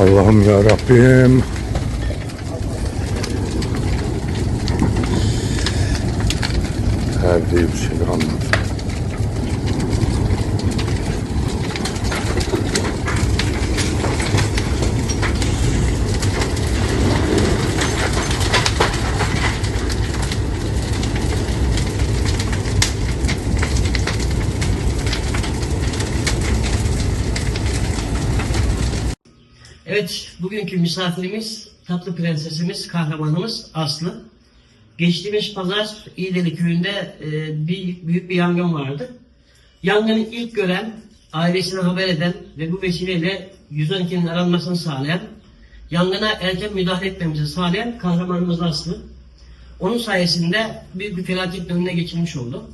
Allah'ım ya Rabbim. Her bir şeyler anlat. Evet, bugünkü misafirimiz, tatlı prensesimiz, kahramanımız Aslı. Geçtiğimiz pazar İğdeli köyünde e, bir, büyük bir yangın vardı. Yangını ilk gören, ailesine haber eden ve bu vesileyle 112'nin aranmasını sağlayan, yangına erken müdahale etmemizi sağlayan kahramanımız Aslı. Onun sayesinde büyük bir felaketin önüne geçilmiş oldu.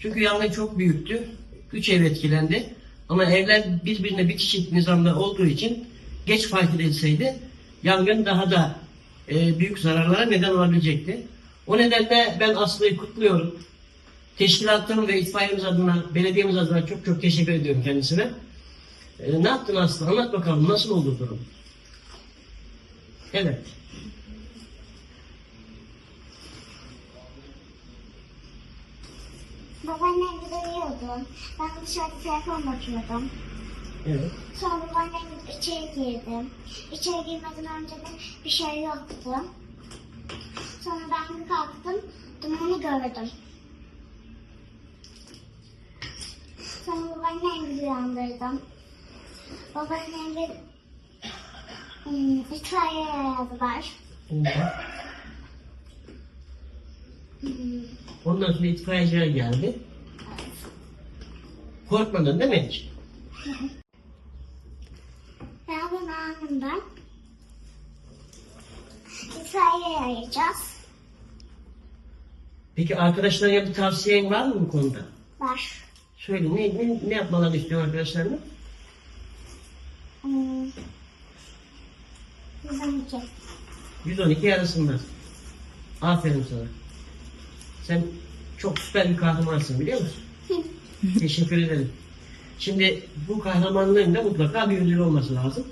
Çünkü yangın çok büyüktü. Üç ev etkilendi. Ama evler birbirine bitişik nizamda olduğu için geç fark edilseydi yangın daha da e, büyük zararlara neden olabilecekti. O nedenle ben Aslı'yı kutluyorum. Teşkilatım ve itfaiyemiz adına, belediyemiz adına çok çok teşekkür ediyorum kendisine. E, ne yaptın Aslı? Anlat bakalım nasıl oldu durum? Evet. Babaannem bize uyuyordu. Ben dışarıda telefon bakıyordum. Evet. Sonra babaannem içeri girdi. İçeri girmeden önce de bir şey yoktu. Sonra ben kalktım. Dumanı gördüm. Sonra babaannemi uyandırdım. Babaannem bir hmm, itfaiye aradılar. Evet. Hmm, Ondan sonra itfaiyeciler geldi. Korkmadın değil mi hiç? Anında itfaiye arayacağız. Peki arkadaşlarına bir tavsiyen var mı bu konuda? Var. Söyle ne, ne, ne yapmalarını istiyor arkadaşlarına? Hmm. 112. 112 arasınlar. Aferin sana. Sen çok süper bir kahramansın biliyor musun? Teşekkür ederim. Şimdi bu kahramanlığın da mutlaka bir ödülü olması lazım.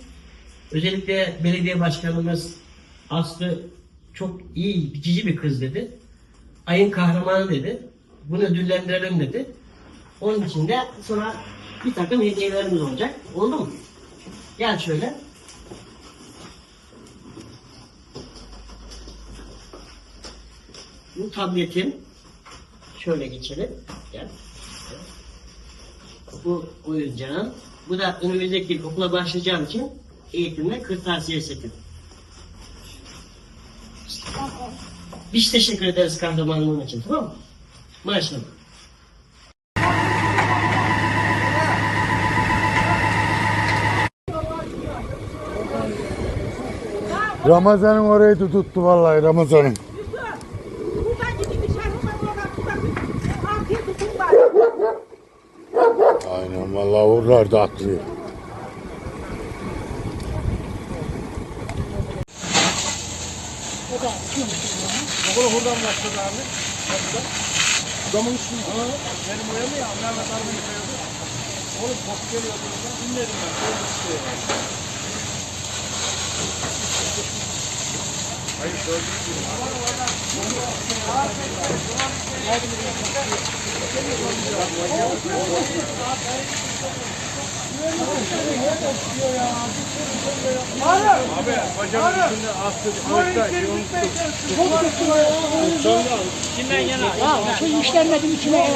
Özellikle belediye başkanımız Aslı çok iyi, cici bir kız dedi. Ayın kahramanı dedi. Bunu ödüllendirelim dedi. Onun için de sonra bir takım hediyelerimiz olacak. Oldu mu? Gel şöyle. Bu tabletin şöyle geçelim. Gel. Bu oyuncağın. Bu da önümüzdeki okula başlayacağım için eğitimde kırtasiye seti. Biz teşekkür ederiz kahramanlığın için tamam mı? Maşallah. Ramazan'ın orayı da tuttu vallahi Ramazan'ın. Aynen vallahi oralar da atlıyor. Okulu buradan başladı abi. Adamın üstüne. Ha, benim oraya mı ya? Mehmet araba yıkıyordu. Oğlum top geliyordu buradan. İnledim ben. Şöyle işte. Hayır şöyle Abi bacağın üstünde astı. Ağaçta yoğun Şu işlenmedim içine.